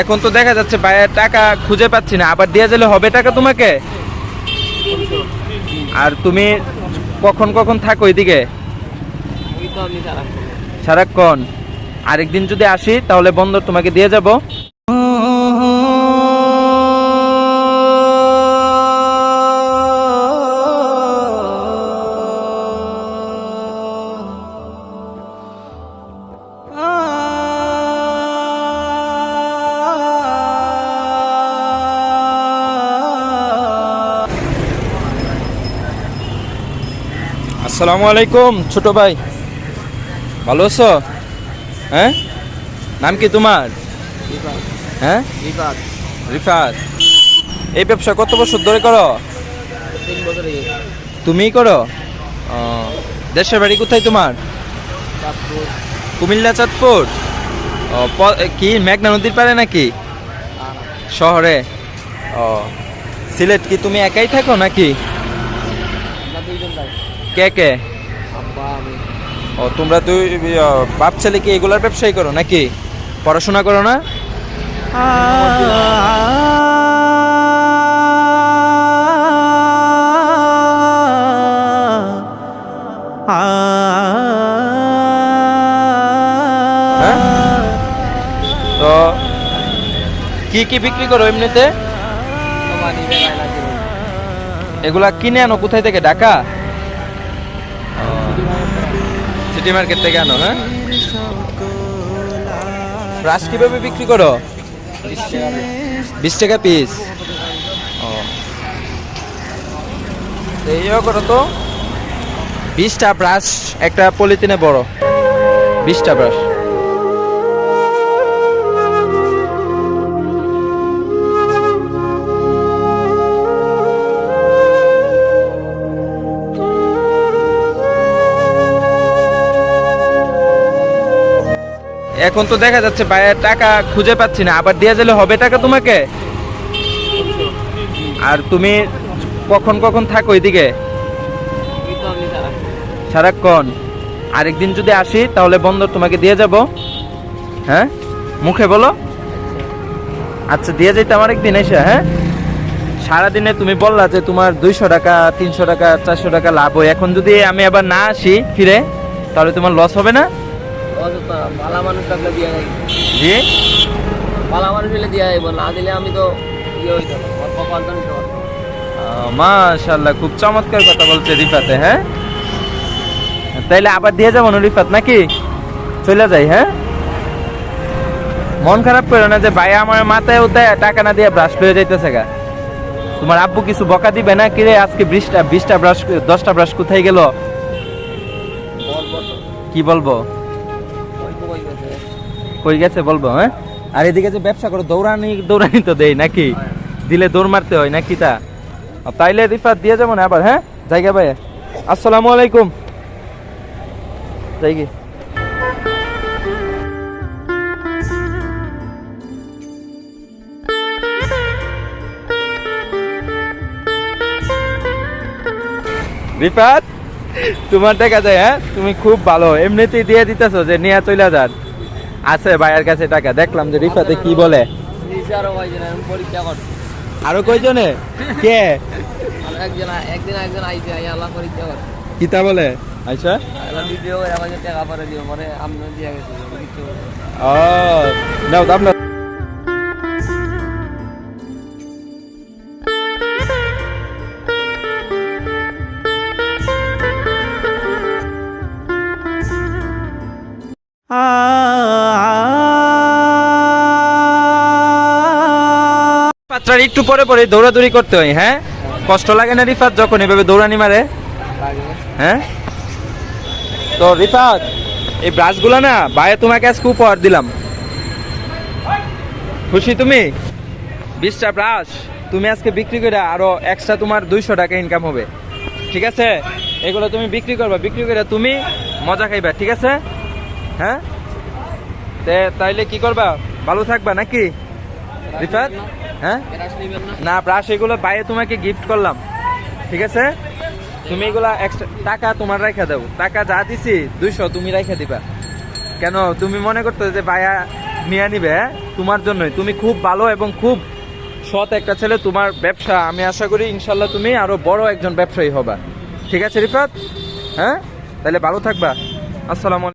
এখন তো দেখা যাচ্ছে ভাইয়া টাকা খুঁজে পাচ্ছি না আবার দিয়ে গেলে হবে টাকা তোমাকে? আর তুমি কখন কখন থাকো এদিকে সারাক্ষণ। আরেকদিন যদি আসি তাহলে বন্ধ তোমাকে দিয়ে যাব। আসসালামু আলাইকুম, ছোট ভাই। ভালো আছো? হ্যাঁ? নাম কি তোমার? হ্যাঁ? রিফাত। এই ব্যবসা কত বছর ধরে করো? তুমিই করো? দেশের বাড়ি কোথায় তোমার? কুমিল্লা, চাঁদপুর। কি, মেঘনা নদীর পারে নাকি? শহরে। ও, সিলেট কি তুমি একাই থাকো নাকি? কে কে? ও তোমরা দুই আ, বাপ ছেলে কি এগুলার ব্যবসায়ী করো নাকি? পড়াশোনা করো না? হ্যাঁ? তো কি কি বিক্রি করো এমনিতে? এগুলা কিনে আনো কোথায় থেকে? ঢাকা? সিটি মার্কেট থেকে আনো হ্যাঁ? রাস কীভাবে বিক্রি করো? বিশ টাকা পিস এইও করো তো। বিশটা ব্রাশ একটা পলিথিনে বড়। বিশটা ব্রাশ এখন তো দেখা যাচ্ছে ভাইয়ের টাকা খুঁজে পাচ্ছি না, আবার দিয়ে দিলে হবে টাকা তোমাকে? আর তুমি কখন কখন থাকো এদিকে? সারাক্ষণ। আরেকদিন যদি আসি, তাহলে বন্দর তোমাকে দিয়ে যাব। হ্যাঁ? মুখে বলো। আচ্ছা দিয়ে যাইতাম আরেকদিন এসে হ্যাঁ? সারাদিনে তুমি বললা যে তোমার দুইশো টাকা, তিনশো টাকা, চারশো টাকা লাভ হয়। এখন যদি আমি আবার না আসি ফিরে, তাহলে তোমার লস হবে না? অযথা ভালা মানুষ থাকলে দিয়া যাই জি ভালা মানুষ হলে দিয়া যাইব না দিলে আমি তো ইয়ে নিতে মাশাল্লাহ খুব চমৎকার কথা বলছে রিফাতে হ্যাঁ? তাইলে আবার দিয়ে যাব রিফাত নাকি? চলে যাই হ্যাঁ? মন খারাপ করো না যে ভাই আমার মাথায় উঠায় টাকা না দিয়ে ব্রাশ লয়ে যাইতেছে গা। তোমার আব্বু কিছু বকা দিবে না কিরে? আজকে বিশটা বিশটা ব্রাশ দশটা ব্রাশ কোথায় গেল? কি বলব? কই গেছে বলব হ্যাঁ? আর এদিকে যে ব্যবসা করো, দৌড়ানি দৌড়ানি তো দেই নাকি? দিলে দৌড় মারতে হয় নাকি তা? তাইলে রিফাত দিয়ে যাব না আবার হ্যাঁ? জায়গা ভাই আসসালামু আলাইকুম। যাই গে। রিফাত, তোমার দেখা যায় হ্যাঁ? তুমি খুব ভালো। এমনিতেই দিয়ে দিতেছো যে নিয়ে চলে যান। আছে ভাইয়ের কাছে টাকা। দেখলাম যে রিফাতে কি বলে। আরও কয়জন? কে? আর একজন একদিন একজন আইছে আল্লাহ পরীক্ষা করছে কিতা বলে? আচ্ছা আল্লাহ ভিডিও করে আমাকে টাকা পরে দিও মানে আমি দিয়ে গেছি ও নাও নাও। পাত্রার একটু পরে পরে দৌড়াদৌড়ি করতে হয় হ্যাঁ? কষ্ট লাগে না রিফাত যখন এভাবে দৌড়ানি মারে? হ্যাঁ? তো রিফাত, এই ব্রাশগুলো না বাইরে তোমাকে আজকে উপহার দিলাম। খুশি তুমি? বিশটা ব্রাশ, তুমি আজকে বিক্রি করে আরও এক্সট্রা তোমার দুইশো টাকা ইনকাম হবে। ঠিক আছে? এগুলো তুমি বিক্রি করবা, বিক্রি করে তুমি মজা খাইবা, ঠিক আছে? হ্যাঁ? তাইলে কি করবা? ভালো থাকবা নাকি? রিফাত? হ্যাঁ? না ব্রাশ এগুলো বাইরে তোমাকে গিফট করলাম। ঠিক আছে? তুমি এগুলা টাকা তোমার রাখা দাও। টাকা যা দিছি, দুইশো তুমি রাখা দিবা। কেন? তুমি মনে করতো যে ভাইয়া নিয়ে নিবে হ্যাঁ? তোমার জন্যই। তুমি খুব ভালো এবং খুব সৎ একটা ছেলে, তোমার ব্যবসা। আমি আশা করি ইনশাল্লাহ তুমি আরও বড় একজন ব্যবসায়ী হবা। ঠিক আছে, রিফাত? হ্যাঁ? তাহলে ভালো থাকবা। আসসালামু